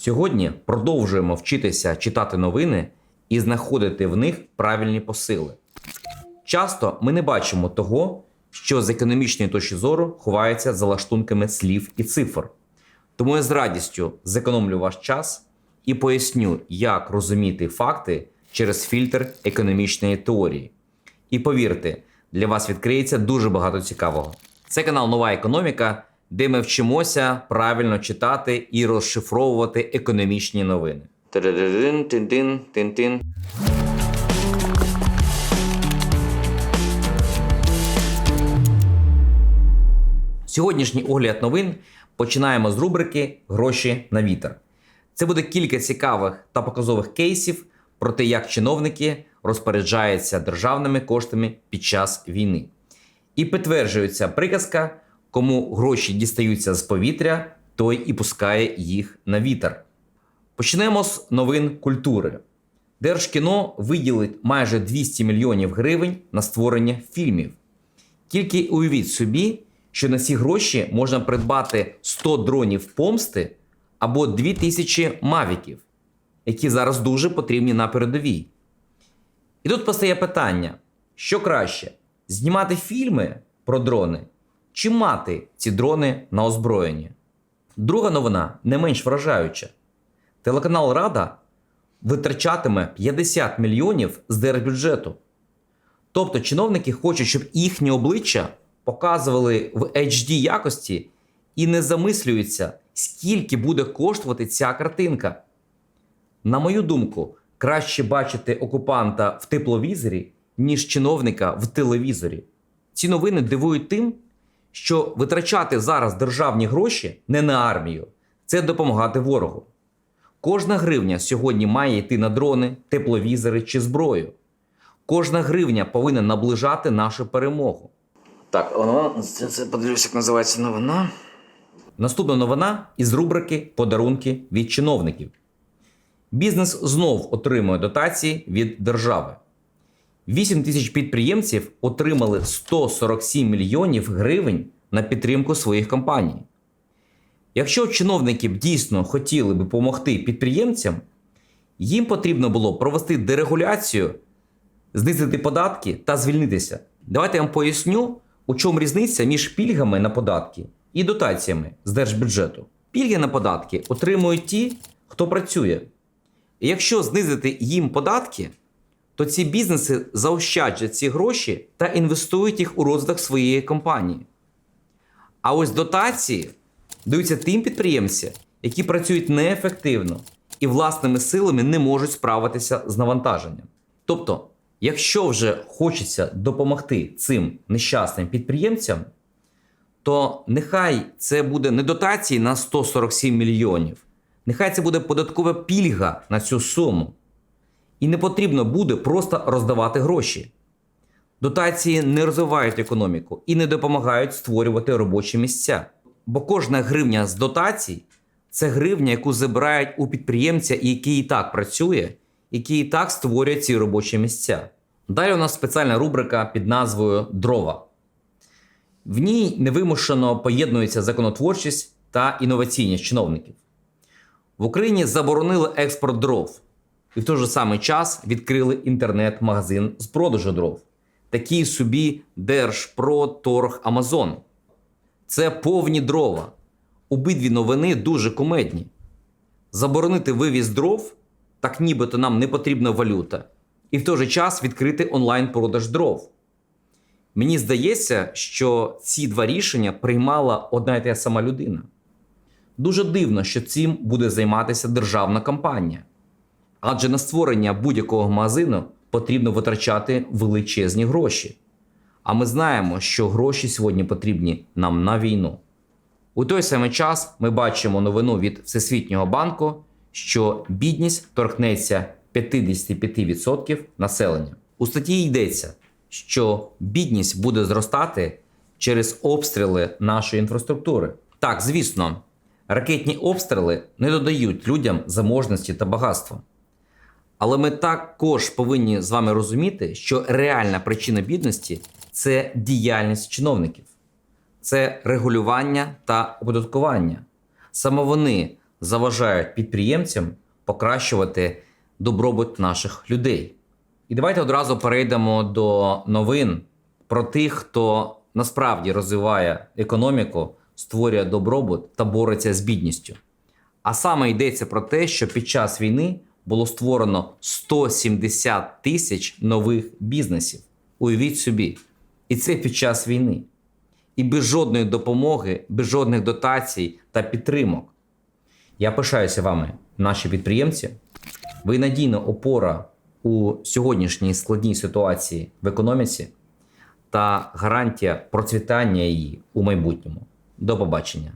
Сьогодні продовжуємо вчитися читати новини і знаходити в них правильні посили. Часто ми не бачимо того, що з економічної точки зору ховається за лаштунками слів і цифр. Тому я з радістю зекономлю ваш час і поясню, як розуміти факти через фільтр економічної теорії. І повірте, для вас відкриється дуже багато цікавого. Це канал Нова економіка, де ми вчимося правильно читати і розшифровувати економічні новини. Тин-тин, тин-тин, тин-тин. Сьогоднішній огляд новин починаємо з рубрики Гроші на вітер. Це буде кілька цікавих та показових кейсів про те, як чиновники розпоряджаються державними коштами під час війни. І підтверджується приказка: кому гроші дістаються з повітря, той і пускає їх на вітер. Почнемо з новин культури. Держкіно виділить майже 200 мільйонів гривень на створення фільмів. Тільки уявіть собі, що на ці гроші можна придбати 100 дронів помсти або 2000 мавіків, які зараз дуже потрібні на передовій. І тут постає питання: що краще: знімати фільми про дрони чи мати ці дрони на озброєнні? Друга новина не менш вражаюча. Телеканал Рада витрачатиме 50 мільйонів з держбюджету. Тобто чиновники хочуть, щоб їхні обличчя показували в HD якості і не замислюються, скільки буде коштувати ця картинка. На мою думку, краще бачити окупанта в тепловізорі, ніж чиновника в телевізорі. Ці новини дивують тим, що витрачати зараз державні гроші не на армію, це допомагати ворогу. Кожна гривня сьогодні має йти на дрони, тепловізори чи зброю. Кожна гривня повинна наближати нашу перемогу. Так, новина, це, це подивлюся, як називається новина. Наступна новина із рубрики Подарунки від чиновників. Бізнес знов отримує дотації від держави. 8 тисяч підприємців отримали 147 мільйонів гривень на підтримку своїх компаній. Якщо чиновники б дійсно хотіли б допомогти підприємцям, їм потрібно було провести дерегуляцію, знизити податки та звільнитися. Давайте я вам поясню, у чому різниця між пільгами на податки і дотаціями з держбюджету. Пільги на податки отримують ті, хто працює. І якщо знизити їм податки, то ці бізнеси заощаджать ці гроші та інвестують їх у розвиток своєї компанії. А ось дотації даються тим підприємцям, які працюють неефективно і власними силами не можуть справитися з навантаженням. Тобто, якщо вже хочеться допомогти цим нещасним підприємцям, то нехай це буде не дотації на 147 мільйонів, нехай це буде податкова пільга на цю суму. І не потрібно буде просто роздавати гроші. Дотації не розвивають економіку і не допомагають створювати робочі місця. Бо кожна гривня з дотацій це гривня, яку забирають у підприємця, який і так працює, який і так створює ці робочі місця. Далі у нас спеціальна рубрика під назвою Дрова. В ній невимушено поєднується законотворчість та інноваційність чиновників. В Україні заборонили експорт дров і в той же самий час відкрили інтернет-магазин з продажу дров. Такий собі Держпроторг Амазон. Це повні дрова. Обидві новини дуже кумедні. Заборонити вивіз дров, так нібито нам не потрібна валюта, і в той же час відкрити онлайн-продаж дров. Мені здається, що ці два рішення приймала одна і та сама людина. Дуже дивно, що цим буде займатися державна компанія. Адже на створення будь-якого магазину потрібно витрачати величезні гроші. А ми знаємо, що гроші сьогодні потрібні нам на війну. У той самий час ми бачимо новину від Всесвітнього банку, що бідність торкнеться 55% населення. У статті йдеться, що бідність буде зростати через обстріли нашої інфраструктури. Так, звісно, ракетні обстріли не додають людям заможності та багатства. Але ми також повинні з вами розуміти, що реальна причина бідності це діяльність чиновників, це регулювання та оподаткування. Саме вони заважають підприємцям покращувати добробут наших людей. І давайте одразу перейдемо до новин про тих, хто насправді розвиває економіку, створює добробут та бореться з бідністю. А саме йдеться про те, що під час війни було створено 170 тисяч нових бізнесів. Уявіть собі, і це під час війни. І без жодної допомоги, без жодних дотацій та підтримок. Я пишаюся вами, наші підприємці. Ви надійна опора у сьогоднішній складній ситуації в економіці та гарантія процвітання її у майбутньому. До побачення.